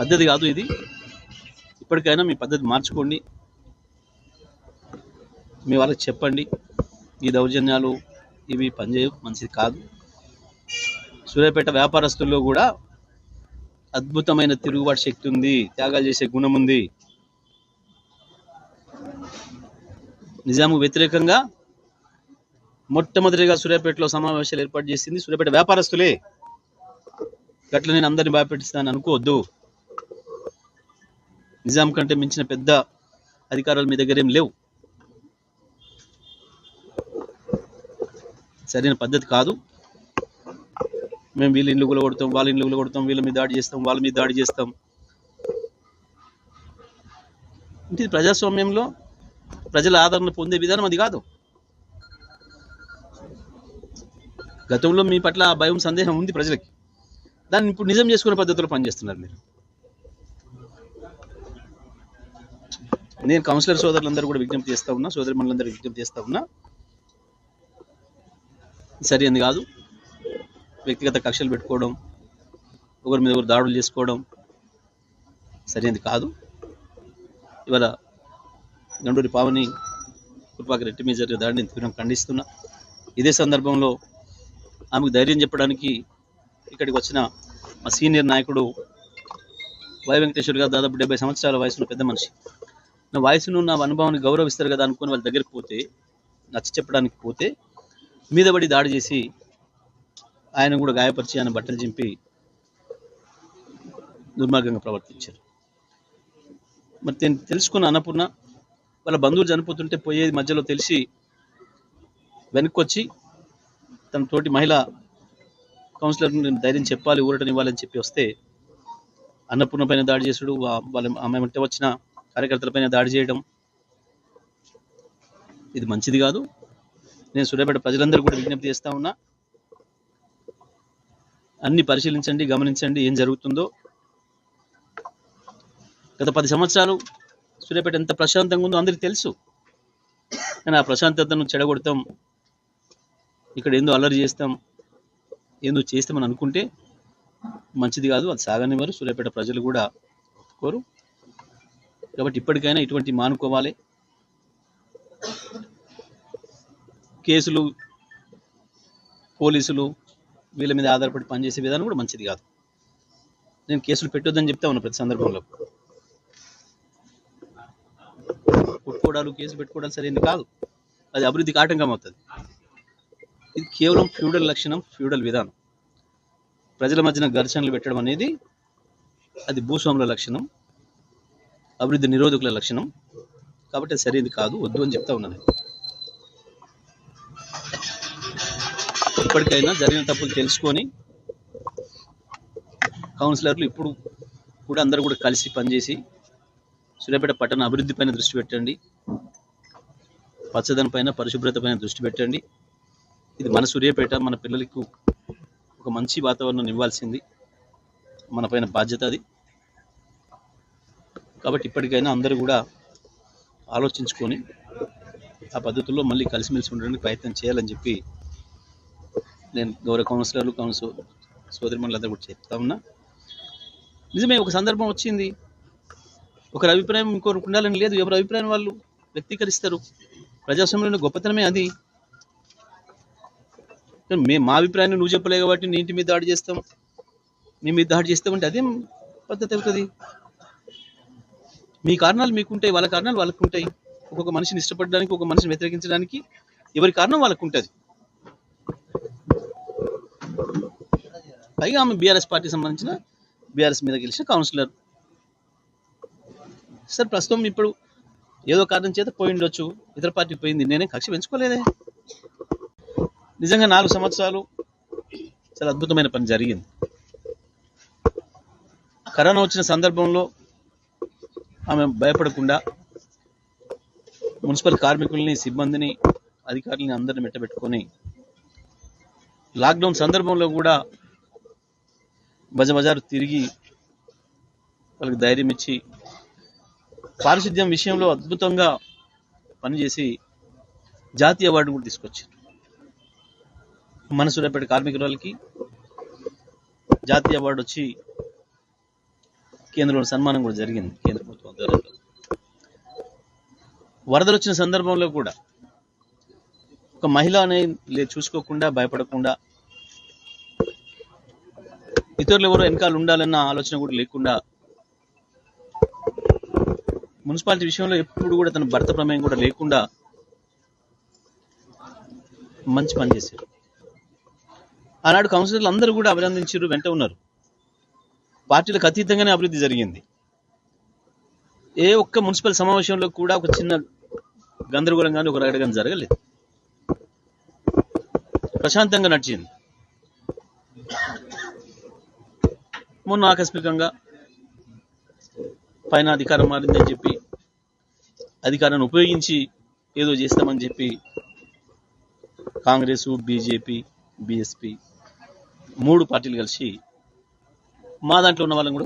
పద్ధతి కాదు ఇది. ఇప్పటికైనా మీ పద్ధతి మార్చుకోండి. మీ వాళ్ళకి చెప్పండి. ఈ దౌర్జన్యాలు ఇవి పనిచేయవు మంచిది కాదు. సూర్యాపేట వ్యాపారస్తుల్లో కూడా అద్భుతమైన తిరుగుబాటు శక్తి ఉంది త్యాగాలు చేసే గుణం ఉంది. నిజాము వ్యతిరేకంగా మొట్టమొదటిగా సూర్యాపేటలో సమావేశాలు ఏర్పాటు చేసింది సూర్యాపేట వ్యాపారస్తులే. గట్ల నేను అందరిని భయపెట్టిస్తాను అనుకోవద్దు. నిజాం కంటే మించిన పెద్ద అధికారాలు మీ దగ్గర ఏం లేవు. సరైన పద్ధతి కాదు. మేము వీళ్ళ ఇల్లు కూడా కొడతాం వాళ్ళ ఇల్లు కూడా కొడతాం వీళ్ళ మీద దాడి చేస్తాం వాళ్ళ మీద దాడి చేస్తాం. అంటే ఇది ప్రజాస్వామ్యంలో ప్రజల ఆదరణ పొందే విధానం అది కాదు. గతంలో మీ పట్ల భయం సందేహం ఉంది ప్రజలకి. దాన్ని ఇప్పుడు నిజం చేసుకునే పద్ధతిలో పనిచేస్తున్నారు మీరు. నేను కౌన్సిలర్ సోదరులందరూ కూడా విజ్ఞప్తి చేస్తా ఉన్నా సోదరి మనులందరూ విజ్ఞప్తి చేస్తా ఉన్నా. సరైనది కాదు. వ్యక్తిగత కక్షలు పెట్టుకోవడం ఒకరి మీద ఒకరు దాడులు చేసుకోవడం సరైనది కాదు. ఇవాళ గండూరి పావని కృపాకి రెట్టి మీద జరిగే దాడిని తీవ్రం ఖండిస్తున్నా. ఇదే సందర్భంలో ఆమెకు ధైర్యం చెప్పడానికి ఇక్కడికి వచ్చిన మా సీనియర్ నాయకుడు వై వెంకటేశ్వర్ గారు దాదాపు డెబ్బై సంవత్సరాల వయసులో పెద్ద మనిషి. నా వయసును నా అనుభవాన్ని గౌరవిస్తారు కదా అనుకుని వాళ్ళ దగ్గరికి పోతే నచ్చ చెప్పడానికి పోతే మీద పడి దాడి చేసి ఆయన కూడా గాయపరిచి ఆయన బట్టలు చింపి దుర్మార్గంగా ప్రవర్తించారు. మరి నేను తెలుసుకున్న అన్నపూర్ణ వాళ్ళ బంధువులు చనిపోతుంటే పోయేది మధ్యలో తెలిసి వెనక్కి వచ్చి తన తోటి మహిళ కౌన్సిలర్ నేను ధైర్యం చెప్పాలి ఊరటనివ్వాలని చెప్పి వస్తే అన్నపూర్ణ పైన దాడి చేసుడు వాళ్ళ ఆమె వచ్చిన కార్యకర్తలపైన దాడి చేయడం ఇది మంచిది కాదు. నేను సూర్యాపేట ప్రజలందరూ కూడా విజ్ఞప్తి చేస్తా ఉన్నా అన్ని పరిశీలించండి గమనించండి ఏం జరుగుతుందో. గత పది సంవత్సరాలు సూర్యాపేట ఎంత ప్రశాంతంగా ఉందో అందరికీ తెలుసు. కానీ ఆ ప్రశాంతతను చెడగొడతాం ఇక్కడ ఏందో అల్లరి చేస్తాం ఏందో చేస్తామని అనుకుంటే మంచిది కాదు అది సాగనివ్వరు. సూర్యాపేట ప్రజలు కూడా కోరు కాబట్టి ఇప్పటికైనా ఇటువంటి మానుకోవాలి. కేసులు పోలీసులు వీళ్ళ మీద ఆధారపడి పనిచేసే విధానం కూడా మంచిది కాదు. నేను కేసులు పెట్టొద్దని చెప్తా ఉన్నా ప్రతి సందర్భంలో. కొట్టుకోవడాలు కేసు పెట్టుకోవడాలు సరైనది కాదు. అది అభివృద్ధికి ఆటంకం అవుతుంది. ఇది కేవలం ఫ్యూడల్ లక్షణం ఫ్యూడల్ విధానం. ప్రజల మధ్యన ఘర్షణలు పెట్టడం అనేది అది భూస్వాముల లక్షణం. అభివృద్ధి నిరోధకుల లక్షణం. కాబట్టి అది సరైనది కాదు వద్దు అని చెప్తా ఉన్నాను. ఇప్పటికైనా జరిగిన తప్పులు తెలుసుకొని కౌన్సిలర్లు ఇప్పుడు కూడా అందరూ కూడా కలిసి పనిచేసి సూర్యాపేట పట్టణ అభివృద్ధి పైన దృష్టి పెట్టండి. పచ్చదనం పైన పరిశుభ్రత పైన దృష్టి పెట్టండి. ఇది మన సూర్యాపేట మన పిల్లలకు ఒక మంచి వాతావరణం ఇవ్వాల్సింది. మన పైన బాధ్యత అది. కాబట్టి ఇప్పటికైనా అందరూ కూడా ఆలోచించుకొని ఆ పద్ధతుల్లో మళ్ళీ కలిసిమెలిసి ఉండడానికి ప్రయత్నం చేయాలని చెప్పి నేను గౌరవ కౌన్సిలర్లు కౌన్సిల్ సోదరిమణులందరూ కూడా చెప్తా ఉన్నా. నిజమే ఒక సందర్భం వచ్చింది. ఒకరి అభిప్రాయం ఇంకొకరికి ఉండాలని లేదు. ఎవరి అభిప్రాయం వాళ్ళు వ్యక్తీకరిస్తారు. ప్రజాస్వామ్యంలో గొప్పతనమే అది. మేము మా అభిప్రాయాన్ని నువ్వు చెప్పలేవు కాబట్టి నీ ఇంటి మీద దాడి చేస్తాం మీ మీద దాడి చేస్తామంటే అదేం పద్ధతి అవుతుంది? మీ కారణాలు మీకుంటాయి వాళ్ళ కారణాలు వాళ్ళకు ఉంటాయి ఒక్కొక్క మనిషిని ఇష్టపడడానికి ఒక మనిషిని వ్యతిరేకించడానికి ఎవరి కారణం వాళ్ళకు ఉంటుంది పైగా ఆమె బీఆర్ఎస్ పార్టీ సంబంధించిన బీఆర్ఎస్ మీద గెలిచిన కౌన్సిలర్. సార్ ప్రస్తుతం ఇప్పుడు ఏదో కారణం చేత పోయి ఉండొచ్చు. ఇతర పార్టీ పోయింది. నేనే కక్ష పెంచుకోలేదే. నిజంగా నాలుగు సంవత్సరాలు చాలా అద్భుతమైన పని జరిగింది. కరోనా వచ్చిన సందర్భంలో ఆమె భయపడకుండా మున్సిపల్ కార్మికుల్ని సిబ్బందిని అధికారులని అందరిని మెట్టబెట్టుకొని లాక్డౌన్ సందర్భంలో కూడా బజబజారు తిరిగి వాళ్ళకి ధైర్యం ఇచ్చి పారిశుద్ధ్యం విషయంలో అద్భుతంగా పనిచేసి జాతీయ అవార్డు కూడా తీసుకొచ్చారు. మన సూర్యాపేట కార్మికురాలకి జాతీయ అవార్డు వచ్చి కేంద్రంలో సన్మానం కూడా జరిగింది కేంద్ర ప్రభుత్వం ఆధ్వర్యంలో వరదలు వచ్చిన సందర్భంలో కూడా ఒక మహిళ అనే లే చూసుకోకుండా భయపడకుండా ఇతరులు ఎవరో వెనకాల ఉండాలన్న ఆలోచన కూడా లేకుండా మున్సిపాలిటీ విషయంలో ఎప్పుడు కూడా తన భర్త ప్రమేయం కూడా లేకుండా మంచి పని చేశారు. ఆనాడు కౌన్సిలర్లు అందరూ కూడా అభినందించారు వెంట ఉన్నారు. పార్టీలకు అతీతంగానే అభివృద్ధి జరిగింది. ఏ ఒక్క మున్సిపల్ సమావేశంలో కూడా ఒక చిన్న గందరగోళం కానీ ఒక రగడ కానీ జరగలేదు. ప్రశాంతంగా నడిచింది. మొన్న ఆకస్మికంగా పైన అధికారం మారిందని చెప్పి అధికారాన్ని ఉపయోగించి ఏదో చేస్తామని చెప్పి కాంగ్రెస్ బీజేపీ బీఎస్పీ మూడు పార్టీలు కలిసి మా దాంట్లో ఉన్న వాళ్ళని కూడా